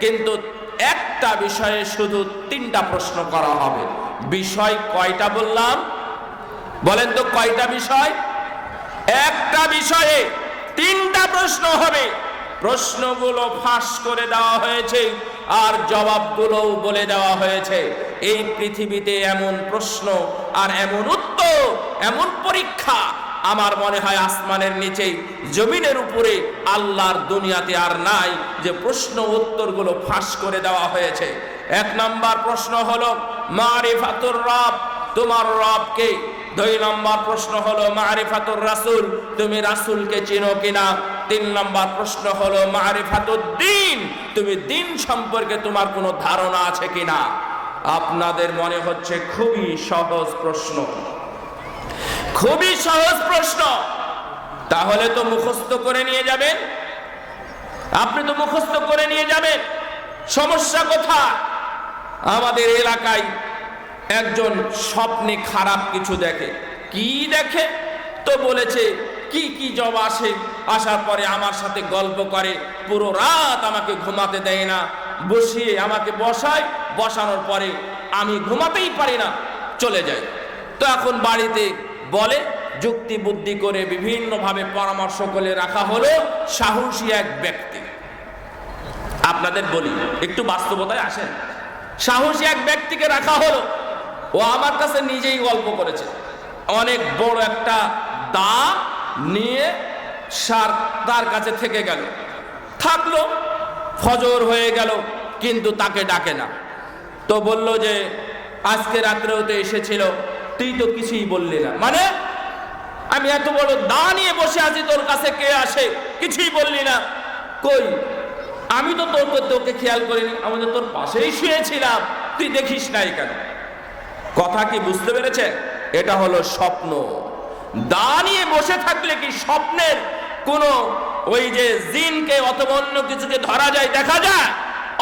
কিন্তু একটা বিষয়ে শুধু তিনটা প্রশ্ন করা হবে। বিষয় কয়টা বললাম? বলেন তো কয়টা বিষয়? একটা বিষয়ে তিনটা প্রশ্ন হবে। প্রশ্নগুলো ফাঁস করে দেওয়া হয়েছে আর জবাবগুলোও বলে দেওয়া হয়েছে। এই পৃথিবীতে এমন প্রশ্ন আর এমন উত্তর, এমন পরীক্ষা আমার মনে হয় আসমানের নিচে জমিনের উপরে আল্লাহর দুনিয়াতে আর নাই যে প্রশ্ন উত্তরগুলো ফাঁস করে দেওয়া হয়েছে। এক নাম্বার প্রশ্ন হলো, মারিফাতুর রব, তোমার রবকে দুই নম্বর প্রশ্ন হলো, মারিফাতুর রাসূল, তুমি রাসূলকে চিনো কিনা? তিন নম্বর প্রশ্ন হলো মারিফাতুদ দিন, তুমি দিন সম্পর্কে তোমার কোনো ধারণা আছে কিনা? আপনাদের মনে হচ্ছে খুবই সহজ প্রশ্ন। খুবই সহজ প্রশ্ন। তাহলে তো মুখস্থ করে নিয়ে যাবেন। আপনি তো মুখস্থ করে নিয়ে যাবেন। সমস্যা কোথায়? আমাদের এলাকায় একজন স্বপ্নে খারাপ কিছু দেখে। কি দেখে? তো বলেছে, কি কি জব আসে? আসার পরে আমার সাথে গল্প করে। পুরো রাত আমাকে ঘুমাতে দেয় না। বসিয়ে আমাকে বসায়। বসানোর পরে আমি ঘুমাতেই পারি না। চলে যাই। তো এখন বাড়িতে বলে, যুক্তি বুদ্ধি করে বিভিন্নভাবে পরামর্শ করে রাখা হলো সাহসী এক ব্যক্তি। আপনাদের বলি, একটু বাস্তবতায় আসেন। সাহসী এক ব্যক্তিকে রাখা হলো। ও আমার কাছে নিজেই গল্প করেছে। অনেক বড় একটা দা নিয়ে সার তার কাছে থেকে গেল। থাকল, ফজর হয়ে গেল, কিন্তু তাকে ডাকে না। তো বলল যে, আজকে রাত্রেও তো এসেছিল তুই তো কিছুই বললি না। মানে আমি এত বড় দা নিয়ে বসে আছি, তোর কাছে কে আসে কিছুই বললি না। কই, আমি তো তোর তোকে খেয়াল করিনি, আমি তো তোর পাশেই শুয়েছিলাম। তুই দেখিস নাই কেন কথা কি বুঝতে পেরেছে? এটা হলো স্বপ্ন। দা নিয়ে বসে থাকলে কি স্বপ্নের কোন ওই যে জিনকে অথবা অন্য কিছুকে ধরা যায়, দেখা যায়?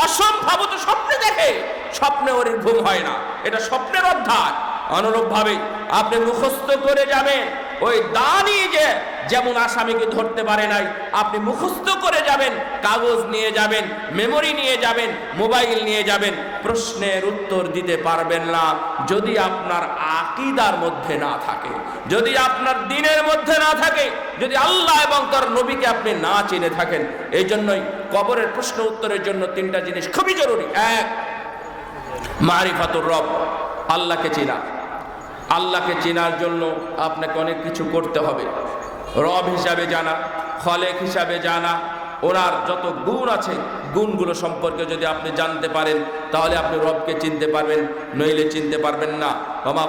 অসম্ভব তো স্বপ্নে দেখে। স্বপ্নে ওর ঘুম হয় না। এটা স্বপ্নের অধ্যায়। অনুরূপ ভাবে আপনি মুখস্থ করে যাবেন। ওই দা নিয়ে যে যেমন আসামিকে ধরতে পারে নাই, আপনি মুখস্থ করে যাবেন, কাগজ নিয়ে যাবেন মেমোরি নিয়ে যাবেন মোবাইল নিয়ে যাবেন, প্রশ্নের উত্তর দিতে পারবেন না। যদি আপনার আকিদার মধ্যে না থাকে, যদি আপনার দিনের মধ্যে না থাকে, যদি আল্লাহ এবং তার নবীকে আপনি না চিনে থাকেন এই জন্যই কবরের প্রশ্ন উত্তরের জন্য তিনটা জিনিস খুবই জরুরি। এক, মারিফাতুর রব, আল্লাহকে চিনা। আল্লাহকে চেনার জন্য আপনাকে অনেক কিছু করতে হবে। রব হিসাবে জানা, খলেক হিসাবে জানা, ওনার যত গুণ আছে গুণগুলো সম্পর্কে যদি আপনি জানতে পারেন, তাহলে আপনি রবকে চিনতে পারবেন, নইলে চিনতে পারবেন না।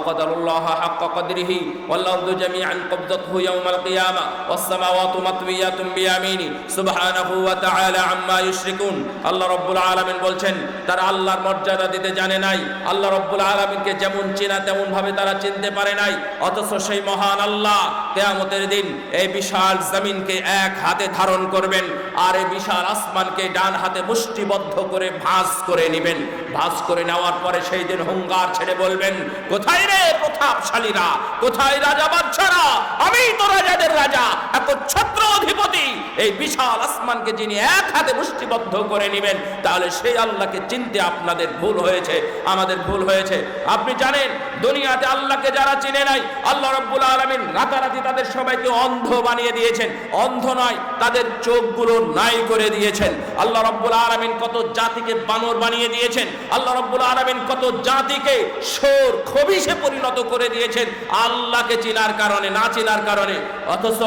কদারুল্লাহ হাক্কা কদরিহি ওয়াল্লাহু জামিআন কবদাতহু ইয়াউমাল কিয়ামা ওয়াস সামাওয়াতু মাতওয়িয়াতুম বিয়ামিনি, সুবহানাহু ওয়া তাআলা আম্মা ইউশরিকুন। আল্লাহ রাব্বুল আলামিন বলছেন, তারা আল্লাহর মর্যাদা দিতে জানে নাই। আল্লাহ রাব্বুল আলামিনকে যেমন চেনা তেমন ভাবে তারা চিনতে পারে নাই। অথচ সেই মহান আল্লাহ কিয়ামতের দিন এই বিশাল জমিনকে এক হাতে ধারণ করবেন, আর এই বিশাল আসমানকে ডান হাতে মুষ্টিবদ্ধ করে ভাঁজ করে নেবেন। ভাঁজ করে নেওয়ার পরে সেই দিন হুঙ্গার ছেড়ে বলবেন, কোথায় রে প্রতাপশালীরা? কোথায় রাজা বাদশারা? আমি তো রাজাদের রাজা। এত ছত্র অধিপতি। এই বিশাল আসমানকে যিনি এক হাতে মুষ্টিবদ্ধ করে নেবেন, তাহলে সেই আল্লাহকে চিনতে আপনাদের ভুল হয়েছে। আমাদের ভুল হয়েছে। আপনি জানেন, দুনিয়াতে আল্লাহকে যারা চিনে নাই, আল্লাহ রব্বুল আলমিন রাতারাতি তাদের সবাইকে অন্ধ বানিয়ে দিয়েছেন। অন্ধ নয়, তাদের চোখগুলো নাই করে দিয়েছেন। আল্লাহ রব্বুল আলমিন কত জাতিকে বানর বানিয়ে দিয়েছেন। আল্লাহ রব্বুল আলমিন কত জাতিকে সোর খবিসে পরিণত করে দিয়েছেন। আল্লাহকে চিনার কারণে, না চিনার কারণে। অথচ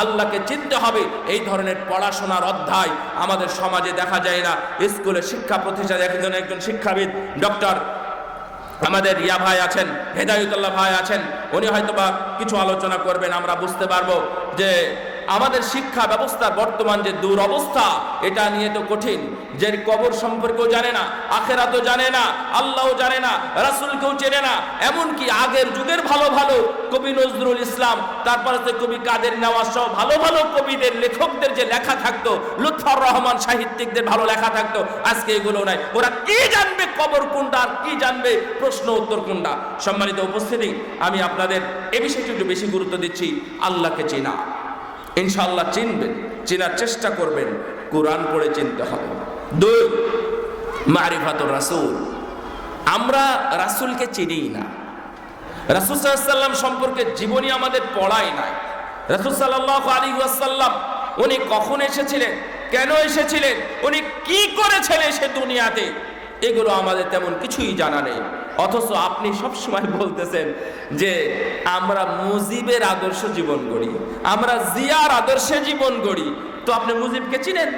আল্লাহকে চিনতে হবে, এই ধরনের পড়াশোনার অধ্যায় আমাদের সমাজে দেখা যায় না। স্কুলে শিক্ষা প্রতিষ্ঠানে একজন একজন শিক্ষাবিদ, ডক্টর আমাদের ইয়া ভাই আছেন, হেদায়তুল্লাহ ভাই আছেন, উনি হয়তোবা কিছু আলোচনা করবেন, আমরা বুঝতে পারব যে আমাদের শিক্ষা ব্যবস্থার বর্তমান যে দুরবস্থা, এটা নিয়ে তো কঠিন। যে কবর সম্পর্কেও জানে না, আখেরাতও জানে না, আল্লাহও জানে না, রাসুলকেও চেনে না, এমনকি আগের যুগের ভালো ভালো কবি নজরুল ইসলাম, তারপরে তো কবি কাদের নেওয়াজ সহ ভালো ভালো কবিদের, লেখকদের যে লেখা থাকতো, লুৎফর রহমান সাহিত্যিকদের ভালো লেখা থাকতো, আজকে এগুলো নাই। ওরা কি জানবে কবর কোনটা আর কি জানবে? প্রশ্ন উত্তর কোনটা? সম্মানিত উপস্থিতি, আমি আপনাদের এ বিষয়টি একটু বেশি গুরুত্ব দিচ্ছি, আল্লাহকে চেনা। ইনশাআল্লাহ চিনবেন, চেনার চেষ্টা করবেন, কোরআন পড়ে চিনতে হবে। দুই, মারিফাতুর রাসুল। আমরা রাসূলকে চিনি না। রাসূল ওয়াসাল্লাম সম্পর্কে জীবনী আমাদের পড়াই নাই। রাসূল সাল্লাল্লাহু আলাইহি ওয়াসাল্লাম, উনি কখন এসেছিলেন? কেন এসেছিলেন? উনি কি করেছেন এসে দুনিয়াতে? এগুলো আমাদের তেমন কিছুই জানা নেই। অথচ আপনি সব সময় বলতেছেন যে আমরা মুজিবের আদর্শ জীবন গড়ি, আমরা জিয়ার আদর্শে জীবন গড়ি। তো আপনি মুজিবকে চিনেন?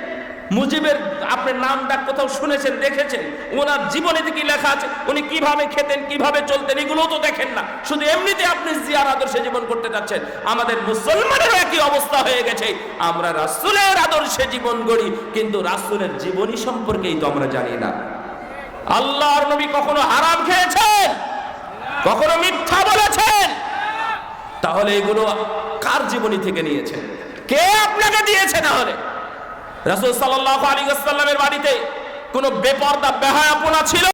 মুজিবের আপনার নাম ডাক কোথাও শুনেছেন, দেখেছেন? ওনার জীবনে কি লেখা আছে, উনি কীভাবে খেতেন, কীভাবে চলতেন, এগুলো তো দেখেন না। শুধু এমনিতে আপনি জিয়ার আদর্শে জীবন করতে যাচ্ছেন। আমাদের মুসলমানের একই অবস্থা হয়ে গেছে। আমরা রাসুলের আদর্শে জীবন গড়ি, কিন্তু রাসূলের জীবনী সম্পর্কেই তো আমরা জানি না। আল্লাহর নবী কখনো হারাম খেয়েছেন? কখনো মিথ্যা বলেছেন? তাহলে এগুলো কার জীবনী থেকে নিয়েছেন? কে আপনাকে দিয়েছে তাহলে? রাসূল সাল্লাল্লাহু আলাইহি ওয়াসাল্লামের বাড়িতে কোনো বেপরদা, বেহায়াপনা ছিল?